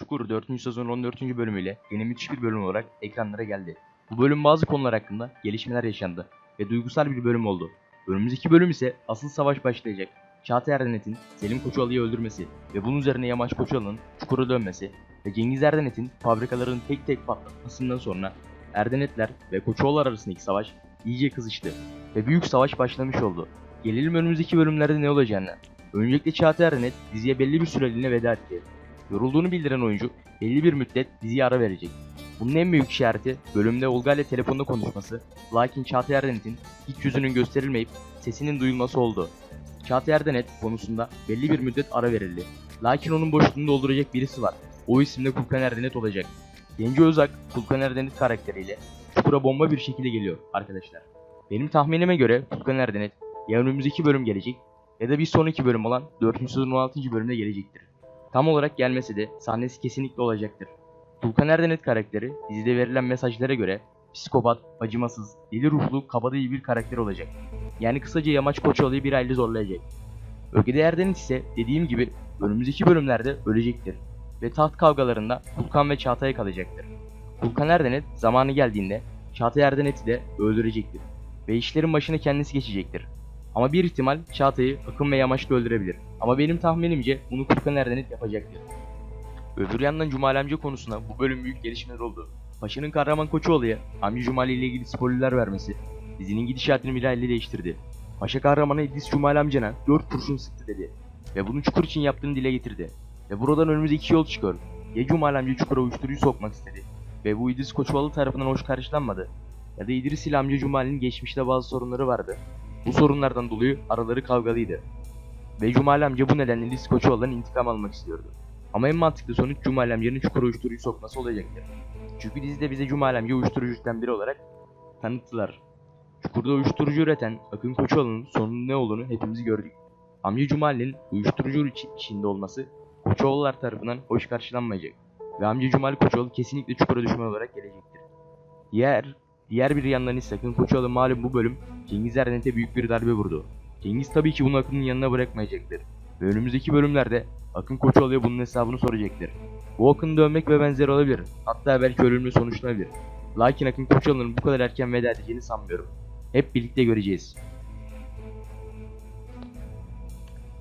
Çukur 4. sezon 14. bölümüyle yeni müthiş bir bölüm olarak ekranlara geldi. Bu bölüm bazı konular hakkında gelişmeler yaşandı ve duygusal bir bölüm oldu. Önümüzdeki bölüm ise asıl savaş başlayacak. Çağatay Erdenet'in Selim Koçualı'yı öldürmesi ve bunun üzerine Yamaç Koçualı'nın çukura dönmesi ve Cengiz Erdenet'in fabrikaların tek tek patlatmasından sonra Erdenetler ve Koçoğullar arasındaki savaş iyice kızıştı ve büyük savaş başlamış oldu. Gelelim önümüzdeki bölümlerde ne olacağına. Öncelikle Çağatay Erdenet diziye belli bir süreliğine veda etti. Yorulduğunu bildiren oyuncu belli bir müddet diziye ara verecek. Bunun en büyük işareti bölümde Olga ile telefonda konuşması, lakin Çağatay Erdenet'in hiç yüzünün gösterilmeyip sesinin duyulması oldu. Çağatay Erdenet konusunda belli bir müddet ara verildi. Lakin onun boşluğunu dolduracak birisi var. O isim de Kulkan Erdenet olacak. Genci Özak, Kulkan Erdenet karakteriyle Çukura bomba bir şekilde geliyor arkadaşlar. Benim tahminime göre Kulkan Erdenet ya önümüzdeki bölüm gelecek ya da bir sonraki bölüm olan 4. sezon 16. bölümde gelecektir. Tam olarak gelmese de sahnesi kesinlikle olacaktır. Tulkan Erdenet karakteri dizide verilen mesajlara göre psikopat, acımasız, deli ruhlu, kabadayı bir karakter olacak. Yani kısaca Yamaç Koçoğlu'yu bir aile zorlayacak. Ögede Erdenet ise dediğim gibi önümüzdeki bölümlerde ölecektir. Ve taht kavgalarında Tulkan ve Çağatay'a kalacaktır. Tulkan Erdenet zamanı geldiğinde Çağatay Erdenet'i de öldürecektir. Ve işlerin başına kendisi geçecektir. Ama bir ihtimal Çağatay'ı Akın ve Yamaç da öldürebilir. Ama benim tahminimce bunu Kulkan Erdenet yapacaktır. Öbür yandan Cumali amca konusuna bu bölüm büyük gelişmeler oldu. Paşa'nın kahraman Koçoğlu'ya amca Cumali ile ilgili spoilerler vermesi dizinin gidişatını bir aile değiştirdi. Paşa kahramana İdris Cumali amcana 4 kurşun sıktı dedi. Ve bunu Çukur için yaptığını dile getirdi. Ve buradan önümüze iki yol çıkıyor. Ya Cumali amca Çukur'a uyuşturucu sokmak istedi. Ve bu İdris Koçoğlu tarafından hoş karşılanmadı. Ya da İdris ile amca Cumali'nin geçmişte bazı sorunları vardı. Bu sorunlardan dolayı araları kavgalıydı. Ve Cumali amca bu nedenle İdris Koçoğlu'ndan intikam almak istiyordu. Ama en mantıklı sonuç Cumali amcanın Çukur'a uyuşturucu sokması olacaktır. Çünkü dizide bize Cumali amca uyuşturucudan biri olarak tanıttılar. Çukurda uyuşturucu üreten Akın Koçoğlu'nun sonunun ne olduğunu hepimiz gördük. Amca Cumali'nin uyuşturucu içi- içinde olması Koçoğullar tarafından hoş karşılanmayacak. Ve amca Cumali Koçoğlu kesinlikle Çukur'a düşman olarak gelecektir. Diğer, diğer bir yandan ise Akın Koçoğlu malum bu bölüm Cengiz Erdenet'e büyük bir darbe vurdu. Cengiz tabii ki bunu Akın'ın yanına bırakmayacaktır. Ve önümüzdeki bölümlerde Akın Koçoğlu'ya bunun hesabını soracaktır. Bu Akın dövmek ve benzeri olabilir. Hatta belki ölümle sonuçlanabilir. Lakin Akın Koçoğlu'nun bu kadar erken veda edeceğini sanmıyorum. Hep birlikte göreceğiz.